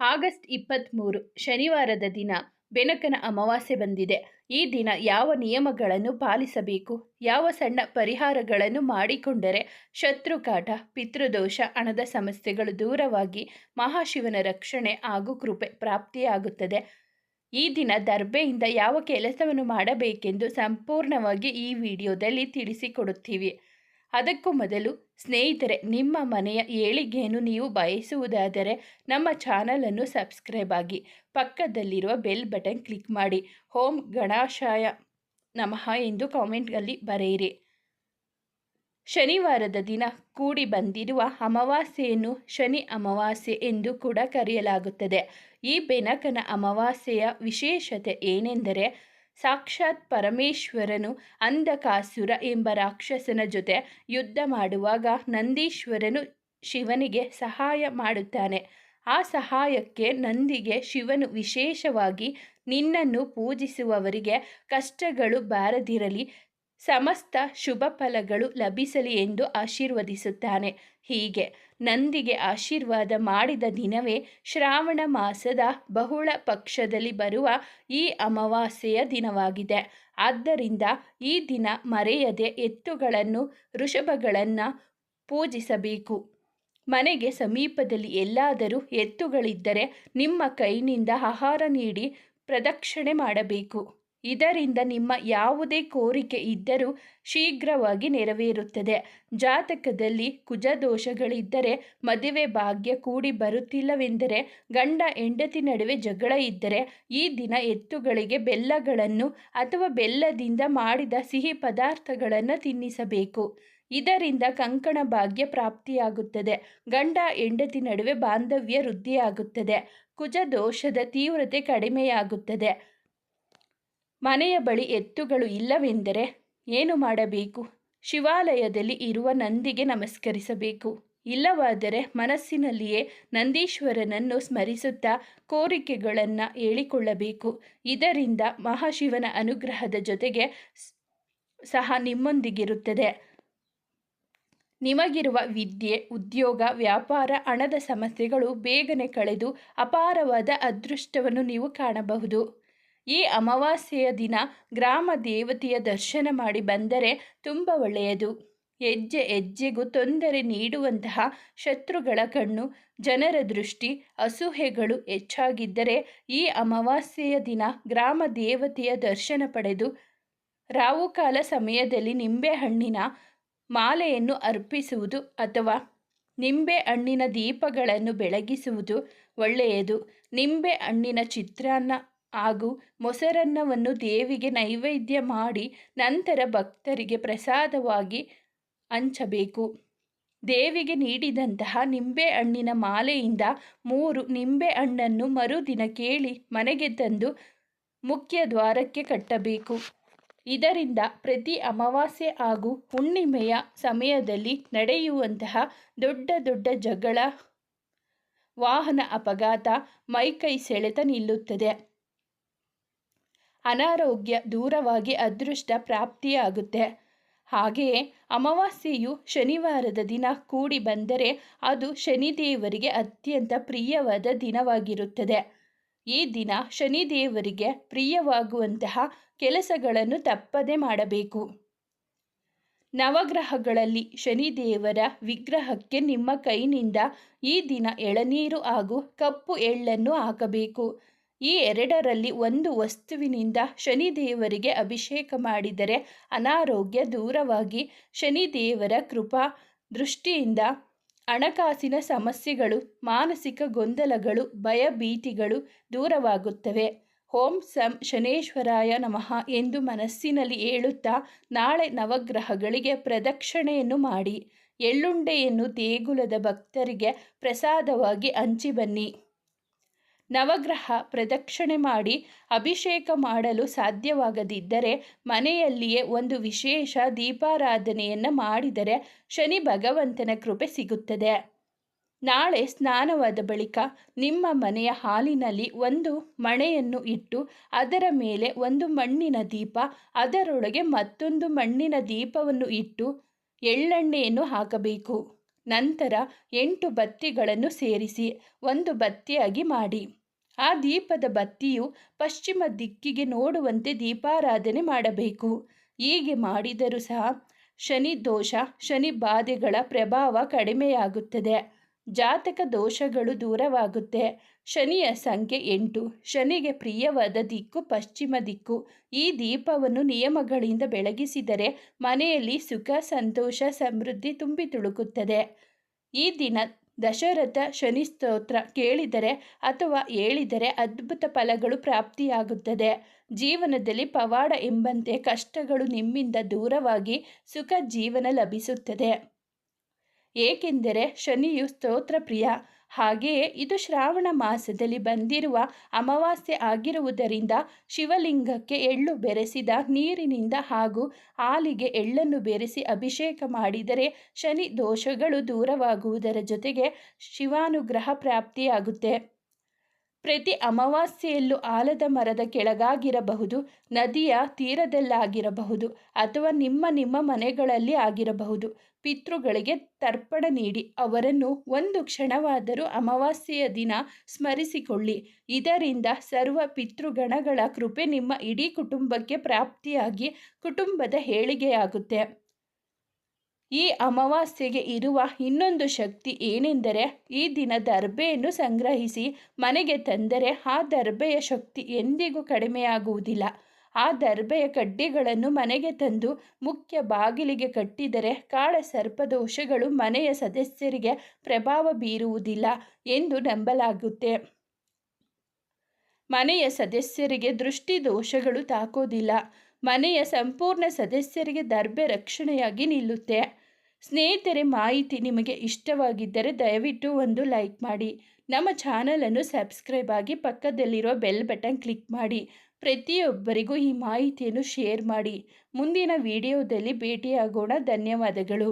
August ಇಪ್ಪತ್ತ್ಮೂರು ಶನಿವಾರದ ದಿನ ಬೆನಕನ ಅಮಾವಾಸ್ಯೆ ಬಂದಿದೆ. ಈ ದಿನ ಯಾವ ನಿಯಮಗಳನ್ನು ಪಾಲಿಸಬೇಕು? ಯಾವ ಸಣ್ಣ ಪರಿಹಾರಗಳನ್ನು ಮಾಡಿಕೊಂಡರೆ ಶತ್ರುಕಾಟ ಪಿತೃದೋಷ, ಹಣದ ಸಮಸ್ಯೆಗಳು ದೂರವಾಗಿ ಮಹಾಶಿವನ ರಕ್ಷಣೆ ಹಾಗೂ ಕೃಪೆ ಪ್ರಾಪ್ತಿಯಾಗುತ್ತದೆ. ಈ ದಿನ ದರ್ಬೆಯಿಂದ ಯಾವ ಕೆಲಸವನ್ನು ಮಾಡಬೇಕೆಂದು ಸಂಪೂರ್ಣವಾಗಿ ಈ ವಿಡಿಯೋದಲ್ಲಿ ತಿಳಿಸಿಕೊಡುತ್ತೀವಿ. ಅದಕ್ಕೂ ಮೊದಲು ಸ್ನೇಹಿತರೆ, ನಿಮ್ಮ ಮನೆಯ ಏಳಿಗೆಯನ್ನು ನೀವು ಬಯಸುವುದಾದರೆ ನಮ್ಮ ಚಾನಲನ್ನು ಸಬ್ಸ್ಕ್ರೈಬ್ ಆಗಿ, ಪಕ್ಕದಲ್ಲಿರುವ ಬೆಲ್ ಬಟನ್ ಕ್ಲಿಕ್ ಮಾಡಿ. ಹೋಮ್ ಗಣಾಶಾಯ ನಮಃ ಎಂದು ಕಾಮೆಂಟ್ನಲ್ಲಿ ಬರೆಯಿರಿ. ಶನಿವಾರದ ದಿನ ಕೂಡಿ ಬಂದಿರುವ ಅಮಾವಾಸ್ಯೆಯನ್ನು ಶನಿ ಅಮಾವಾಸ್ಯೆ ಎಂದು ಕೂಡ ಕರೆಯಲಾಗುತ್ತದೆ. ಈ ಬೆನಕನ ಅಮಾವಾಸ್ಯೆಯ ವಿಶೇಷತೆ ಏನೆಂದರೆ ಸಾಕ್ಷಾತ್ ಪರಮೇಶ್ವರನು ಅಂಧಕಾಸುರ ಎಂಬ ರಾಕ್ಷಸನ ಜೊತೆ ಯುದ್ಧ ಮಾಡುವಾಗ ನಂದೀಶ್ವರನು ಶಿವನಿಗೆ ಸಹಾಯ ಮಾಡುತ್ತಾನೆ. ಆ ಸಹಾಯಕ್ಕೆ ನಂದಿಗೆ ಶಿವನು ವಿಶೇಷವಾಗಿ ನಿನ್ನನ್ನು ಪೂಜಿಸುವವರಿಗೆ ಕಷ್ಟಗಳು ಬಾರದಿರಲಿ ಸಮಸ್ತ ಶುಭ ಫಲಗಳು ಲಭಿಸಲಿ ಎಂದು ಆಶೀರ್ವದಿಸುತ್ತಾನೆ. ಹೀಗೆ ನಂದಿಗೆ ಆಶೀರ್ವಾದ ಮಾಡಿದ ದಿನವೇ ಶ್ರಾವಣ ಮಾಸದ ಬಹುಳ ಪಕ್ಷದಲ್ಲಿ ಬರುವ ಈ ಅಮಾವಾಸ್ಯೆಯ ದಿನವಾಗಿದೆ. ಆದ್ದರಿಂದ ಈ ದಿನ ಮರೆಯದೆ ಎತ್ತುಗಳನ್ನು ಋಷಭಗಳನ್ನು ಪೂಜಿಸಬೇಕು. ಮನೆಗೆ ಸಮೀಪದಲ್ಲಿ ಎಲ್ಲಾದರೂ ಎತ್ತುಗಳಿದ್ದರೆ ನಿಮ್ಮ ಕೈನಿಂದ ಆಹಾರ ನೀಡಿ ಪ್ರದಕ್ಷಿಣೆ ಮಾಡಬೇಕು. ಇದರಿಂದ ನಿಮ್ಮ ಯಾವುದೇ ಕೋರಿಕೆ ಇದ್ದರೂ ಶೀಘ್ರವಾಗಿ ನೆರವೇರುತ್ತದೆ. ಜಾತಕದಲ್ಲಿ ಕುಜದೋಷಗಳಿದ್ದರೆ ಮದುವೆ ಭಾಗ್ಯ ಕೂಡಿ ಬರುತ್ತಿಲ್ಲವೆಂದರೆ ಗಂಡ ಹೆಂಡತಿ ನಡುವೆ ಜಗಳ ಇದ್ದರೆ ಈ ದಿನ ಎತ್ತುಗಳಿಗೆ ಬೆಲ್ಲಗಳನ್ನು ಅಥವಾ ಬೆಲ್ಲದಿಂದ ಮಾಡಿದ ಸಿಹಿ ಪದಾರ್ಥಗಳನ್ನು ತಿನ್ನಿಸಬೇಕು. ಇದರಿಂದ ಕಂಕಣ ಭಾಗ್ಯ ಪ್ರಾಪ್ತಿಯಾಗುತ್ತದೆ. ಗಂಡ ಹೆಂಡತಿ ನಡುವೆ ಬಾಂಧವ್ಯ ವೃದ್ಧಿಯಾಗುತ್ತದೆ. ಕುಜ ದೋಷದ ತೀವ್ರತೆ ಕಡಿಮೆಯಾಗುತ್ತದೆ. ಮನೆಯ ಬಳಿ ಎತ್ತುಗಳು ಇಲ್ಲವೆಂದರೆ ಏನು ಮಾಡಬೇಕು? ಶಿವಾಲಯದಲ್ಲಿ ಇರುವ ನಂದಿಗೆ ನಮಸ್ಕರಿಸಬೇಕು. ಇಲ್ಲವಾದರೆ ಮನಸ್ಸಿನಲ್ಲಿಯೇ ನಂದೀಶ್ವರನನ್ನು ಸ್ಮರಿಸುತ್ತಾ ಕೋರಿಕೆಗಳನ್ನು ಹೇಳಿಕೊಳ್ಳಬೇಕು. ಇದರಿಂದ ಮಹಾಶಿವನ ಅನುಗ್ರಹದ ಜೊತೆಗೆ ಸಹ ನಿಮ್ಮೊಂದಿಗಿರುತ್ತದೆ. ನಿಮಗಿರುವ ವಿದ್ಯೆ, ಉದ್ಯೋಗ, ವ್ಯಾಪಾರ, ಹಣದ ಸಮಸ್ಯೆಗಳು ಬೇಗನೆ ಕಳೆದು ಅಪಾರವಾದ ಅದೃಷ್ಟವನ್ನು ನೀವು ಕಾಣಬಹುದು. ಈ ಅಮಾವಾಸ್ಯೆಯ ದಿನ ಗ್ರಾಮ ದೇವತೆಯ ದರ್ಶನ ಮಾಡಿ ಬಂದರೆ ತುಂಬ ಒಳ್ಳೆಯದು. ಹೆಜ್ಜೆ ಹೆಜ್ಜೆಗೂ ತೊಂದರೆ ನೀಡುವಂತಹ ಶತ್ರುಗಳ ಕಣ್ಣು, ಜನರ ದೃಷ್ಟಿ ಅಸೂಹೆಗಳು ಹೆಚ್ಚಾಗಿದ್ದರೆ ಈ ಅಮಾವಾಸ್ಯೆಯ ದಿನ ಗ್ರಾಮ ದೇವತೆಯ ದರ್ಶನ ಪಡೆದು ರಾವುಕಾಲ ಸಮಯದಲ್ಲಿ ನಿಂಬೆಹಣ್ಣಿನ ಮಾಲೆಯನ್ನು ಅರ್ಪಿಸುವುದು ಅಥವಾ ನಿಂಬೆ ಹಣ್ಣಿನ ದೀಪಗಳನ್ನು ಬೆಳಗಿಸುವುದು ಒಳ್ಳೆಯದು. ನಿಂಬೆ ಹಣ್ಣಿನ ಚಿತ್ರಾನ್ನ ಹಾಗೂ ಮೊಸರನ್ನವನ್ನು ದೇವಿಗೆ ನೈವೇದ್ಯ ಮಾಡಿ ನಂತರ ಭಕ್ತರಿಗೆ ಪ್ರಸಾದವಾಗಿ ಹಂಚಬೇಕು. ದೇವಿಗೆ ನೀಡಿದಂತಹ ನಿಂಬೆ ಹಣ್ಣಿನ ಮಾಲೆಯಿಂದ ಮೂರು ನಿಂಬೆ ಹಣ್ಣನ್ನು ಮರುದಿನ ಕೇಳಿ ಮನೆಗೆ ತಂದು ಮುಖ್ಯ ದ್ವಾರಕ್ಕೆ ಕಟ್ಟಬೇಕು. ಇದರಿಂದ ಪ್ರತಿ ಅಮಾವಾಸ್ಯೆ ಹಾಗೂ ಹುಣ್ಣಿಮೆಯ ಸಮಯದಲ್ಲಿ ನಡೆಯುವಂತಹ ದೊಡ್ಡ ದೊಡ್ಡ ಜಗಳ, ವಾಹನ ಅಪಘಾತ ಮೈಕೈ ಸೆಳೆತ ನಿಲ್ಲುತ್ತದೆ. ಅನಾರೋಗ್ಯ ದೂರವಾಗಿ ಅದೃಷ್ಟ ಪ್ರಾಪ್ತಿಯಾಗುತ್ತೆ. ಹಾಗೆಯೇ ಅಮಾವಾಸ್ಯೆಯು ಶನಿವಾರದ ದಿನ ಕೂಡಿ ಬಂದರೆ ಅದು ಶನಿದೇವರಿಗೆ ಅತ್ಯಂತ ಪ್ರಿಯವಾದ ದಿನವಾಗಿರುತ್ತದೆ. ಈ ದಿನ ಶನಿದೇವರಿಗೆ ಪ್ರಿಯವಾಗುವಂತಹ ಕೆಲಸಗಳನ್ನು ತಪ್ಪದೆ ಮಾಡಬೇಕು. ನವಗ್ರಹಗಳಲ್ಲಿ ಶನಿದೇವರ ವಿಗ್ರಹಕ್ಕೆ ನಿಮ್ಮ ಕೈನಿಂದ ಈ ದಿನ ಎಳನೀರು ಹಾಗೂ ಕಪ್ಪು ಎಳ್ಳನ್ನು ಹಾಕಬೇಕು. ಈ ಎರಡರಲ್ಲಿ ಒಂದು ವಸ್ತುವಿನಿಂದ ಶನಿದೇವರಿಗೆ ಅಭಿಷೇಕ ಮಾಡಿದರೆ ಅನಾರೋಗ್ಯ ದೂರವಾಗಿ ಶನಿದೇವರ ಕೃಪಾ ದೃಷ್ಟಿಯಿಂದ ಹಣಕಾಸಿನ ಸಮಸ್ಯೆಗಳು, ಮಾನಸಿಕ ಗೊಂದಲಗಳು ಭಯಭೀತಿಗಳು ದೂರವಾಗುತ್ತವೆ. ಓಂ ಸಂ ಶನೇಶ್ವರಾಯ ನಮಃ ಎಂದು ಮನಸ್ಸಿನಲ್ಲಿ ಹೇಳುತ್ತಾ ನಾಳೆ ನವಗ್ರಹಗಳಿಗೆ ಪ್ರದಕ್ಷಿಣೆಯನ್ನು ಮಾಡಿ. ಎಳ್ಳುಂಡೆಯನ್ನು ದೇಗುಲದ ಭಕ್ತರಿಗೆ ಪ್ರಸಾದವಾಗಿ ಹಂಚಿ ಬನ್ನಿ. ನವಗ್ರಹ ಪ್ರದಕ್ಷಿಣೆ ಮಾಡಿ ಅಭಿಷೇಕ ಮಾಡಲು ಸಾಧ್ಯವಾಗದಿದ್ದರೆ ಮನೆಯಲ್ಲಿಯೇ ಒಂದು ವಿಶೇಷ ದೀಪಾರಾಧನೆಯನ್ನು ಮಾಡಿದರೆ ಶನಿ ಭಗವಂತನ ಕೃಪೆ ಸಿಗುತ್ತದೆ. ನಾಳೆ ಸ್ನಾನವಾದ ಬಳಿಕ ನಿಮ್ಮ ಮನೆಯ ಹಾಲಿನಲ್ಲಿ ಒಂದು ಮಣೆಯನ್ನು ಇಟ್ಟು ಅದರ ಮೇಲೆ ಒಂದು ಮಣ್ಣಿನ ದೀಪ, ಅದರೊಳಗೆ ಮತ್ತೊಂದು ಮಣ್ಣಿನ ದೀಪವನ್ನು ಇಟ್ಟು ಎಳ್ಳೆಣ್ಣೆಯನ್ನು ಹಾಕಬೇಕು. ನಂತರ ಎಂಟು ಬತ್ತಿಗಳನ್ನು ಸೇರಿಸಿ ಒಂದು ಬತ್ತಿಯಾಗಿ ಮಾಡಿ. ಆ ದೀಪದ ಬತ್ತಿಯು ಪಶ್ಚಿಮ ದಿಕ್ಕಿಗೆ ನೋಡುವಂತೆ ದೀಪಾರಾಧನೆ ಮಾಡಬೇಕು. ಹೀಗೆ ಮಾಡಿದರೂ ಸಹ ಶನಿ ದೋಷ, ಶನಿ ಬಾಧೆಗಳ ಪ್ರಭಾವ ಕಡಿಮೆಯಾಗುತ್ತದೆ. ಜಾತಕ ದೋಷಗಳು ದೂರವಾಗುತ್ತೆ. ಶನಿಯ ಸಂಖ್ಯೆ ಎಂಟು. ಶನಿಗೆ ಪ್ರಿಯವಾದ ದಿಕ್ಕು ಪಶ್ಚಿಮ ದಿಕ್ಕು. ಈ ದೀಪವನ್ನು ನಿಯಮಗಳಿಂದ ಬೆಳಗಿಸಿದರೆ ಮನೆಯಲ್ಲಿ ಸುಖ, ಸಂತೋಷ, ಸಮೃದ್ಧಿ ತುಂಬಿ ತುಳುಕುತ್ತದೆ. ಈ ದಿನ ದಶರಥ ಶನಿ ಸ್ತೋತ್ರ ಕೇಳಿದರೆ ಅಥವಾ ಹೇಳಿದರೆ ಅದ್ಭುತ ಫಲಗಳು ಪ್ರಾಪ್ತಿಯಾಗುತ್ತದೆ. ಜೀವನದಲ್ಲಿ ಪವಾಡ ಎಂಬಂತೆ ಕಷ್ಟಗಳು ನಿಮ್ಮಿಂದ ದೂರವಾಗಿ ಸುಖ ಜೀವನ ಲಭಿಸುತ್ತದೆ. ಏಕೆಂದರೆ ಶನಿಯು ಸ್ತೋತ್ರ ಪ್ರಿಯ. ಹಾಗೆಯೇ ಇದು ಶ್ರಾವಣ ಮಾಸದಲ್ಲಿ ಬಂದಿರುವ ಅಮಾವಾಸ್ಯೆ ಆಗಿರುವುದರಿಂದ ಶಿವಲಿಂಗಕ್ಕೆ ಎಳ್ಳು ಬೆರೆಸಿದ ನೀರಿನಿಂದ ಹಾಗೂ ಹಾಲಿಗೆ ಎಳ್ಳನ್ನು ಬೆರೆಸಿ ಅಭಿಷೇಕ ಮಾಡಿದರೆ ಶನಿ ದೋಷಗಳು ದೂರವಾಗುವುದರ ಜೊತೆಗೆ ಶಿವಾನುಗ್ರಹ ಪ್ರಾಪ್ತಿಯಾಗುತ್ತೆ. ಪ್ರತಿ ಅಮಾವಾಸ್ಯೆಯಲ್ಲೂ ಆಲದ ಮರದ ಕೆಳಗಾಗಿರಬಹುದು, ನದಿಯ ತೀರದಲ್ಲಾಗಿರಬಹುದು ಅಥವಾ ನಿಮ್ಮ ನಿಮ್ಮ ಮನೆಗಳಲ್ಲಿ ಆಗಿರಬಹುದು. ಪಿತೃಗಳಿಗೆ ತರ್ಪಣ ನೀಡಿ ಅವರನ್ನು ಒಂದು ಕ್ಷಣವಾದರೂ ಅಮಾವಾಸ್ಯೆಯ ದಿನ ಸ್ಮರಿಸಿಕೊಳ್ಳಿ. ಇದರಿಂದ ಸರ್ವ ಪಿತೃಗಣಗಳ ಕೃಪೆ ನಿಮ್ಮ ಇಡೀ ಕುಟುಂಬಕ್ಕೆ ಪ್ರಾಪ್ತಿಯಾಗಿ ಕುಟುಂಬದ ಹೇಳಿಗೆಯಾಗುತ್ತೆ ಈ ಅಮಾವಾಸ್ಯೆಗೆ ಇರುವ ಇನ್ನೊಂದು ಶಕ್ತಿ ಏನೆಂದರೆ ಈ ದಿನ ದರ್ಬೆಯನ್ನು ಸಂಗ್ರಹಿಸಿ ಮನೆಗೆ ತಂದರೆ ಆ ದರ್ಬೆಯ ಶಕ್ತಿ ಎಂದಿಗೂ ಕಡಿಮೆಯಾಗುವುದಿಲ್ಲ. ಆ ದರ್ಬೆಯ ಕಡ್ಡಿಗಳನ್ನು ಮನೆಗೆ ತಂದು ಮುಖ್ಯ ಬಾಗಿಲಿಗೆ ಕಟ್ಟಿದರೆ ಕಾಳ ಸರ್ಪದೋಷಗಳು ಮನೆಯ ಸದಸ್ಯರಿಗೆ ಪ್ರಭಾವ ಬೀರುವುದಿಲ್ಲ ಎಂದು ನಂಬಲಾಗುತ್ತೆ. ಮನೆಯ ಸದಸ್ಯರಿಗೆ ದೃಷ್ಟಿ ದೋಷಗಳು ತಾಕೋದಿಲ್ಲ. ಮನೆಯ ಸಂಪೂರ್ಣ ಸದಸ್ಯರಿಗೆ ದರ್ಬೆ ರಕ್ಷಣೆಯಾಗಿ ನಿಲ್ಲುತ್ತೆ. ಸ್ನೇಹಿತರೆ, ಮಾಹಿತಿ ನಿಮಗೆ ಇಷ್ಟವಾಗಿದ್ದರೆ ದಯವಿಟ್ಟು ಒಂದು ಲೈಕ್ ಮಾಡಿ. ನಮ್ಮ ಚಾನಲನ್ನು ಸಬ್ಸ್ಕ್ರೈಬ್ ಆಗಿ ಪಕ್ಕದಲ್ಲಿರೋ ಬೆಲ್ ಬಟನ್ ಕ್ಲಿಕ್ ಮಾಡಿ. ಪ್ರತಿಯೊಬ್ಬರಿಗೂ ಈ ಮಾಹಿತಿಯನ್ನು ಶೇರ್ ಮಾಡಿ. ಮುಂದಿನ ವಿಡಿಯೋದಲ್ಲಿ ಭೇಟಿಯಾಗೋಣ. ಧನ್ಯವಾದಗಳು.